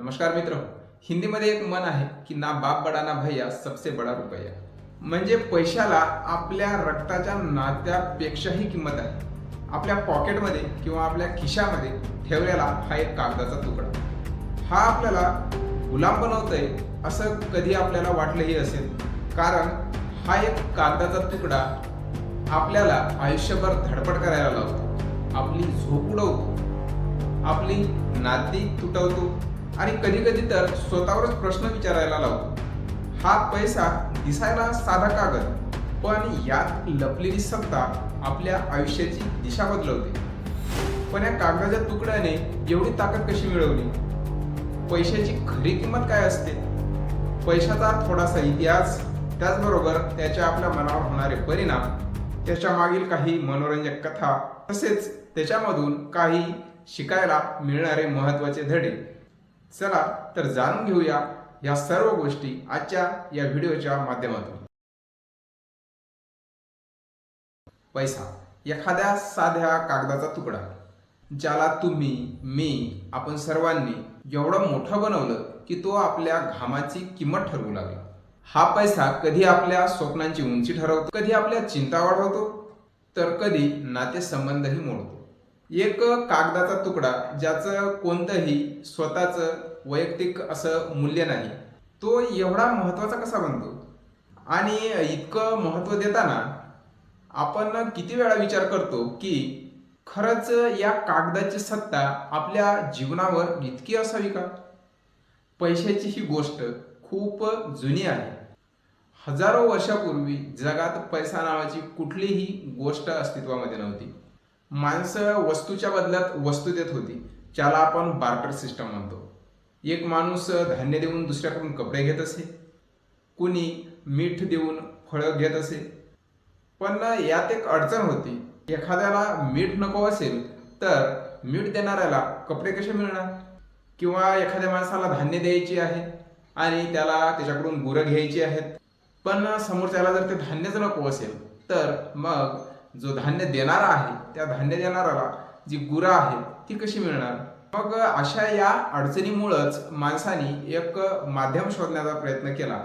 नमस्कार मित्र हिंदीमध्ये एक मन आहे की ना बाप बडा ना भैया सबसे बडा रुपया. म्हणजे पैशाला आपल्या रक्ताच्या नात्यापेक्षाही किंमत आहे. आपल्या पॉकेटमध्ये किंवा आपल्या खिशामध्ये ठेवलेला हा एक कागदाचा तुकडा. हा आपल्याला गुलाम बनवतोय असं कधी आपल्याला वाटलंही असेल. कारण हा एक कागदाचा तुकडा आपल्याला आयुष्यभर धडपड करायला लावतो. आपली झोप उडवतो. आपली नाती तुटवतो. आणि कधी कधी तर स्वतःवरच प्रश्न विचारायला लावतो. हा पैसा दिसायला साधा कागद पण यात लपलेली सत्ता आपल्या आयुष्याची दिशा बदलवते. पण या कागदाच्या तुकड्याने एवढी ताकद कशी मिळवली? पैशाची खरी किंमत काय असते? पैशाचा थोडासा इतिहास त्याचबरोबर त्याच्या आपल्या मनावर होणारे परिणाम त्याच्या मागील काही मनोरंजक कथा तसेच त्याच्यामधून काही शिकायला मिळणारे महत्त्वाचे धडे. चला तर जाणून घेऊया या सर्व गोष्टी आजच्या या व्हिडिओच्या माध्यमातून. पैसा एखाद्या साध्या कागदाचा तुकडा ज्याला तुम्ही मी आपण सर्वांनी एवढं मोठं बनवलं की तो आपल्या घामाची किंमत ठरवू लागला. हा पैसा कधी आपल्या स्वप्नांची उंची ठरवतो? कधी आपल्या चिंता वाढवतो? तर कधी नातेसंबंधही मोडतो. एक कागदाचा तुकडा ज्याचं कोणतंही स्वतःचं वैयक्तिक असं मूल्य नाही तो एवढा महत्त्वाचा कसा बनतो? आणि इतकं महत्त्व देताना आपण किती वेळा विचार करतो की खरंच या कागदाची सत्ता आपल्या जीवनावर इतकी असावी का? पैशाची ही गोष्ट खूप जुनी आहे. हजारो वर्षापूर्वी जगात पैसा नावाची कुठलीही गोष्ट अस्तित्वामध्ये नव्हती. माणसं वस्तूच्या बदल्यात वस्तू देत होती ज्याला आपण बार्टर सिस्टम म्हणतो. एक माणूस धान्य देऊन दुसऱ्याकडून कपडे घेत असे कुणी मीठ देऊन फळं घेत असे. पण यात एक अडचण होती एखाद्याला मीठ नको असेल तर मीठ देणाऱ्याला कपडे कसे मिळणार? किंवा एखाद्या माणसाला धान्य द्यायची आहे आणि त्याला त्याच्याकडून गुरं घ्यायची आहेत. पण समोरच्याला जर ते धान्यच नको असेल तर मग जो धान्य देणारा आहे त्या धान्य देणाऱ्याला जी गुरं आहे ती कशी मिळणार? मग अशा या अडचणीमुळंच माणसाने एक माध्यम शोधण्याचा प्रयत्न केला.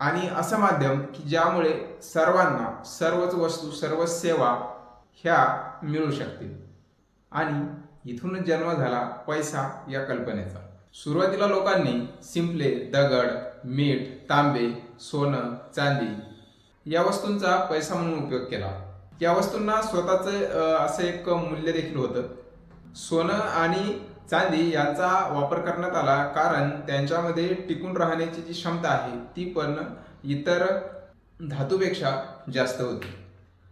आणि असं माध्यम की ज्यामुळे सर्वांना सर्वच वस्तू सर्व सेवा ह्या मिळू शकतील. आणि इथूनच जन्म झाला पैसा या कल्पनेचा. सुरुवातीला लोकांनी सिंपले दगड मीठ तांबे सोनं चांदी या वस्तूंचा पैसा म्हणून उपयोग केला. या वस्तूंना स्वतःचं असं एक मूल्य देखील होतं. सोनं आणि चांदी यांचा वापर करण्यात आला कारण त्यांच्यामध्ये टिकून राहण्याची जी क्षमता आहे ती पण इतर धातूपेक्षा जास्त होती.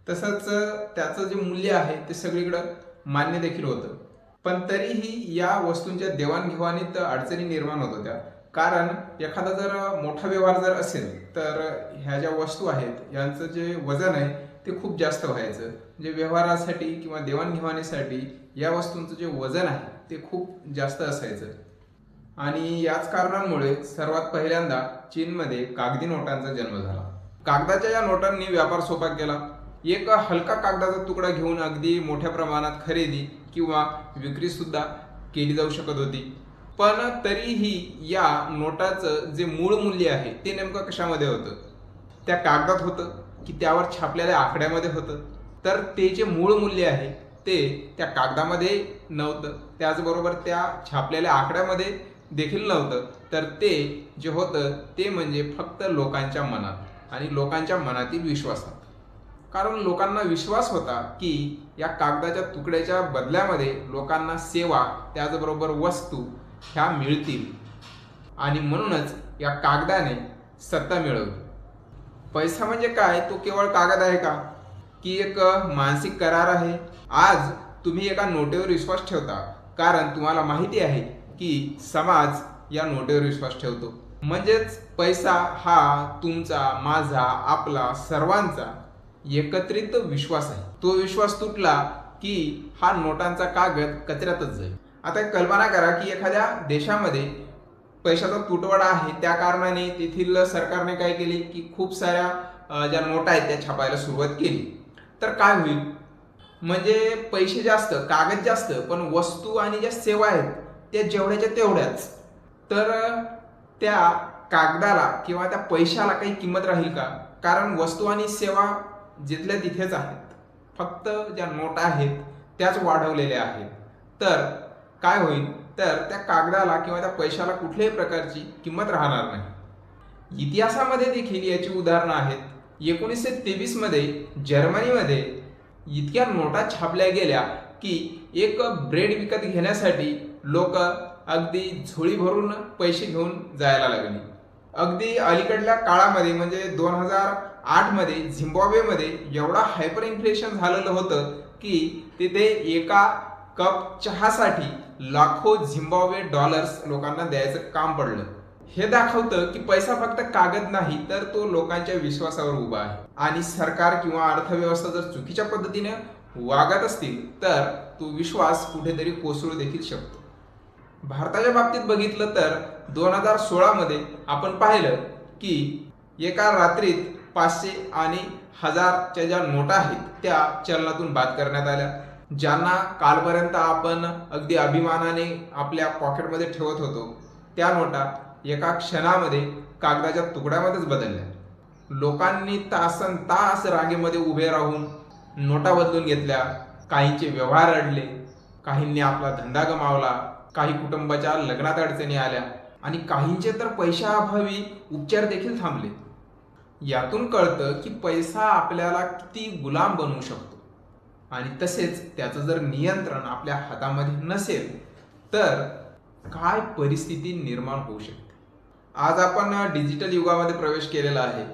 तसंच त्याचं जे मूल्य आहे ते सगळीकडं मान्य देखील होतं. पण तरीही या वस्तूंच्या देवाणघेवाणीत अडचणी निर्माण होत होत्या. कारण एखादा जर मोठा व्यवहार जर असेल तर ह्या ज्या वस्तू आहेत यांचं जे वजन आहे ते खूप जास्त व्हायचं. म्हणजे व्यवहारासाठी किंवा देवाणघेवाणीसाठी या वस्तूंचं जे वजन आहे ते खूप जास्त असायचं. आणि याच कारणांमुळे सर्वात पहिल्यांदा चीनमध्ये कागदी नोटांचा जन्म झाला. कागदाच्या या नोटांनी व्यापार सोपा केला. एक हलका कागदाचा तुकडा घेऊन अगदी मोठ्या प्रमाणात खरेदी किंवा विक्रीसुद्धा केली जाऊ शकत होती. पण तरीही या नोटाचं जे मूळ मूल्य आहे ते नेमकं कशामध्ये होतं? त्या कागदात होतं. की त्यावर छापलेल्या आकड्यामध्ये होतं. तर ते जे मूळ मूल्य आहे ते त्या कागदामध्ये नव्हतं. त्याचबरोबर त्या छापलेल्या आकड्यामध्ये देखील नव्हतं. तर ते जे होतं ते म्हणजे फक्त लोकांच्या मनात आणि लोकांच्या मनातील विश्वासात. कारण लोकांना विश्वास होता की या कागदाच्या तुकड्याच्या बदल्यामध्ये लोकांना सेवा त्याचबरोबर वस्तू ह्या मिळतील. आणि म्हणूनच या कागदाने सत्ता मिळवली. पैसा म्हणजे काय? तो केवळ कागद आहे का? की एक मानसिक करार आहे? आज तुम्ही एका नोटेवर विश्वास ठेवता. कारण तुम्हाला माहिती आहे की समाज या नोटेवर विश्वास ठेवतो. म्हणजेच पैसा हा तुमचा माझा आपला सर्वांचा एकत्रित विश्वास आहे. तो विश्वास तुटला की हा नोटांचा कागद कचऱ्यातच जाईल. आता कल्पना करा की एखाद्या देशामध्ये पैशाचा तुटवडा आहे त्या कारणाने तेथील सरकारने काय केले की खूप साऱ्या ज्या नोटा आहेत त्या छापायला सुरुवात केली. तर काय होईल? म्हणजे पैसे जास्त कागद जास्त पण वस्तू आणि ज्या सेवा आहेत त्या जेवढ्याच्या तेवढ्याच. तर त्या कागदाला किंवा त्या पैशाला काही किंमत राहील का? कारण वस्तू आणि सेवा जिथल्या तिथेच आहेत. फक्त ज्या नोटा आहेत त्याच वाढवलेल्या आहेत. तर काय होईल? तर त्या कागदाला किंवा त्या पैशाला कुठल्याही प्रकारची किंमत राहणार नाही. इतिहासामध्ये देखील याची उदाहरणं आहेत. एकोणीसशे तेवीसमध्ये जर्मनीमध्ये इतक्या नोटा छापल्या गेल्या की एक ब्रेड विकत घेण्यासाठी लोक अगदी झोळी भरून पैसे घेऊन जायला लागली. अगदी अलीकडल्या काळामध्ये म्हणजे दोन हजार आठमध्ये झिम्बाब्वेमध्ये एवढा हायपर इन्फ्लेशन झालेलं होतं की तिथे एका कप चहासाठी लाखो झिम्बाब्वे डॉलर्स लोकांना द्यायचं काम पडलं. हे दाखवतं की पैसा फक्त कागद नाही तर तो लोकांच्या विश्वासावर उभा आहे. आणि सरकार किंवा अर्थव्यवस्था जर चुकीच्या पद्धतीने वागत असतील तर तो विश्वास कुठेतरी कोसळू देखील शकतो. भारताच्या बाबतीत बघितलं तर दोन हजार सोळामध्ये आपण पाहिलं की एका रात्रीत पाचशे आणि हजारच्या ज्या नोटा आहेत त्या चलनातून बाद करण्यात आल्या. ज्यांना कालपर्यंत आपण अगदी अभिमानाने आपल्या पॉकेटमध्ये ठेवत होतो त्या नोटा एका क्षणामध्ये कागदाच्या तुकड्यामध्येच बदलल्या. लोकांनी तासन तास रांगेमध्ये उभे राहून नोटा बदलून घेतल्या. काहींचे व्यवहार अडले काहींनी आपला धंदा गमावला काही कुटुंबाच्या लग्नात अडचणी आल्या आणि काहींचे तर पैशाअभावी उपचार देखील थांबले. यातून कळतं की पैसा आपल्याला किती गुलाम बनवू शकतो. आणि तसेच त्याचं जर नियंत्रण आपल्या हातामध्ये नसेल तर काय परिस्थिती निर्माण होऊ शकते? आज आपण डिजिटल युगामध्ये प्रवेश केलेला आहे.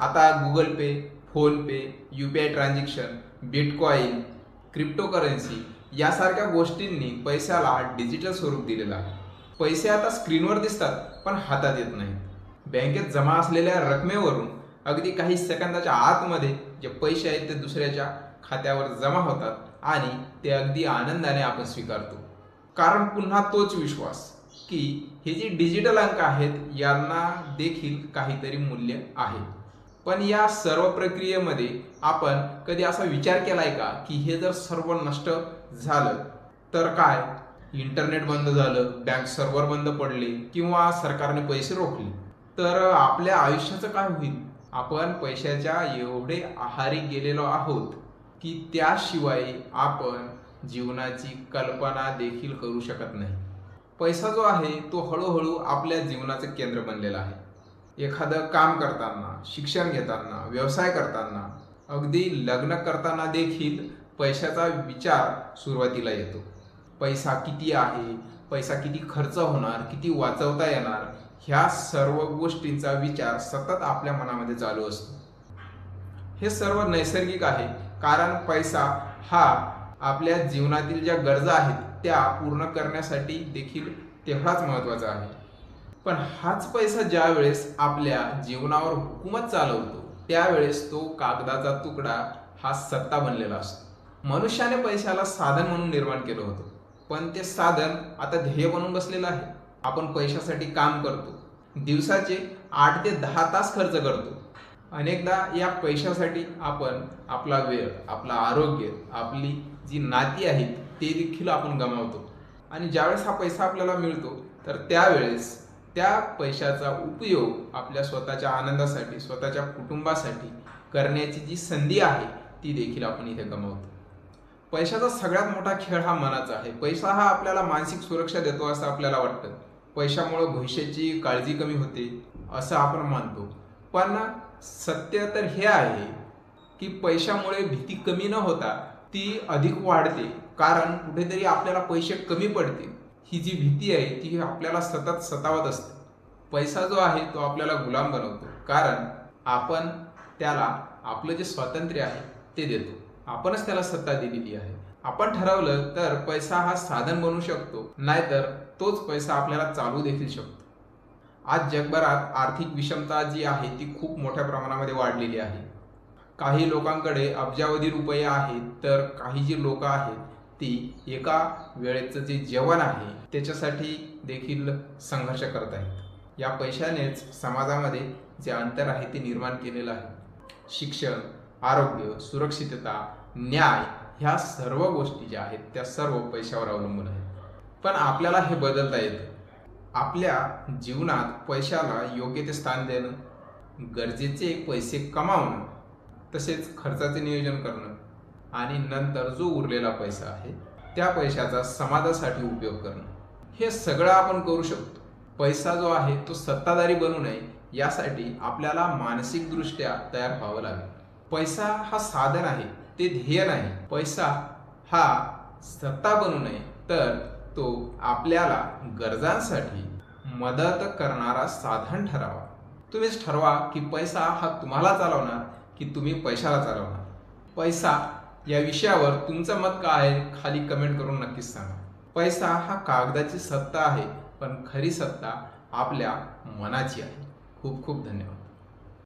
आता Google Pay PhonePe U P I transaction bitcoin cryptocurrency यासारख्या गोष्टींनी पैशाला डिजिटल स्वरूप दिलेलं आहे. पैसे आता स्क्रीनवर दिसतात पण हातात येत नाहीत. बँकेत जमा असलेल्या रकमेवरून अगदी काही सेकंदाच्या आतमध्ये जे पैसे आहेत ते दुसऱ्याच्या खात्यावर जमा होतात आणि ते अगदी आनंदाने आपण स्वीकारतो. कारण पुन्हा तोच विश्वास की हे जे डिजिटल अंक आहेत यांना देखील काहीतरी मूल्य आहे. पण या सर्व प्रक्रियेमध्ये आपण कधी असा विचार केलाय का की हे जर सर्व नष्ट झालं तर काय? इंटरनेट बंद झालं बँक सर्व्हर बंद पडले किंवा सरकारने पैसे रोखले तर आपल्या आयुष्याचं काय होईल? आपण पैशाच्या एवढे आहारी गेलेलो आहोत की त्याशिवाय आपण जीवनाची कल्पना देखील करू शकत नाही. पैसा जो आहे तो हळूहळू आपल्या जीवनाचं केंद्र बनलेला आहे. एखादं काम करताना शिक्षण घेताना व्यवसाय करताना अगदी लग्न करताना देखील पैशाचा विचार सुरुवातीला येतो. पैसा किती आहे पैसा किती खर्च होणार किती वाचवता येणार ह्या सर्व गोष्टींचा विचार सतत आपल्या मनामध्ये चालू असतो. हे सर्व नैसर्गिक आहे कारण पैसा हा आपल्या जीवनातील ज्या गरजा आहेत त्या पूर्ण करण्यासाठी देखील तेवढाच महत्त्वाचा आहे. पण हाच पैसा ज्या वेळेस आपल्या जीवनावर हुकूमत चालवतो त्यावेळेस तो कागदाचा तुकडा हा सत्ता बनलेला असतो. मनुष्याने पैशाला साधन म्हणून निर्माण केलं होतं पण ते साधन आता ध्येय बनून बसलेलं आहे. आपण पैशासाठी काम करतो. दिवसाचे आठ ते दहा तास खर्च करतो. अनेकदा या पैशासाठी आपण आपला वेळ आपलं आरोग्य आपली जी नाती आहेत ते देखील आपण गमावतो. आणि ज्यावेळेस हा पैसा आपल्याला मिळतो तर त्यावेळेस त्या पैशाचा उपयोग आपल्या स्वतःच्या आनंदासाठी स्वतःच्या कुटुंबासाठी करण्याची जी संधी आहे ती देखील आपण इथे गमावतो. पैशाचा सगळ्यात मोठा खेळ हा मनाचा आहे. पैसा हा आपल्याला मानसिक सुरक्षा देतो असं आपल्याला वाटतं. पैशामुळं भविष्याची काळजी कमी होते असं आपण मानतो. पण सत्य तर हे आहे की पैशामुळे भीती कमी न होता ती अधिक वाढते. कारण कुठेतरी आपल्याला पैसे कमी पडते ही जी भीती आहे ती आपल्याला सतत सतावत असते. पैसा जो आहे तो आपल्याला गुलाम बनवतो. कारण आपण त्याला आपलं जे स्वातंत्र्य आहे ते देतो. आपणच त्याला सत्ता दिलेली आहे. आपण ठरवलं तर पैसा हा साधन बनू शकतो. नाहीतर तोच पैसा आपल्याला चालू देखील शकतो. आज जगभरात आर्थिक विषमता जी आहे ती खूप मोठ्या प्रमाणामध्ये वाढलेली आहे. काही लोकांकडे अब्जावधी रुपये आहेत तर काही जी लोक आहेत ती एका वेळेचं जे जेवण आहे त्याच्यासाठी देखील संघर्ष करत आहेत. या पैशानेच समाजामध्ये जे अंतर आहे ते निर्माण केलेलं आहे. शिक्षण आरोग्य सुरक्षितता न्याय ह्या सर्व गोष्टी ज्या आहेत त्या सर्व पैशावर अवलंबून आहेत. पण आपल्याला हे बदलता येतं. आपल्या जीवनात पैशाला योग्य ते स्थान देणं गरजेचे पैसे कमावणं तसेच खर्चाचे नियोजन करणं आणि नंतर जो उरलेला पैसा आहे त्या पैशाचा समाजासाठी उपयोग करणं. हे सगळं आपण करू शकतो. पैसा जो आहे तो सत्ताधारी बनू नये यासाठी आपल्याला मानसिकदृष्ट्या तयार व्हावं लागेल. पैसा हा साधन आहे ते ध्येय नाही. पैसा हा सत्ता बनू नये तर तो आपल्याला गरजांसाठी मदत करणारा साधन ठरावा. तुम्हीच ठरवा की पैसा हा तुम्हाला चालवणार की तुम्ही पैशाला चालवणार. पैसा या विषयावर तुमचं मत काय आहे खाली कमेंट करून नक्कीच सांगा. पैसा हा कागदाची सत्ता आहे पण खरी सत्ता आपल्या मनाची आहे. खूप खूप धन्यवाद.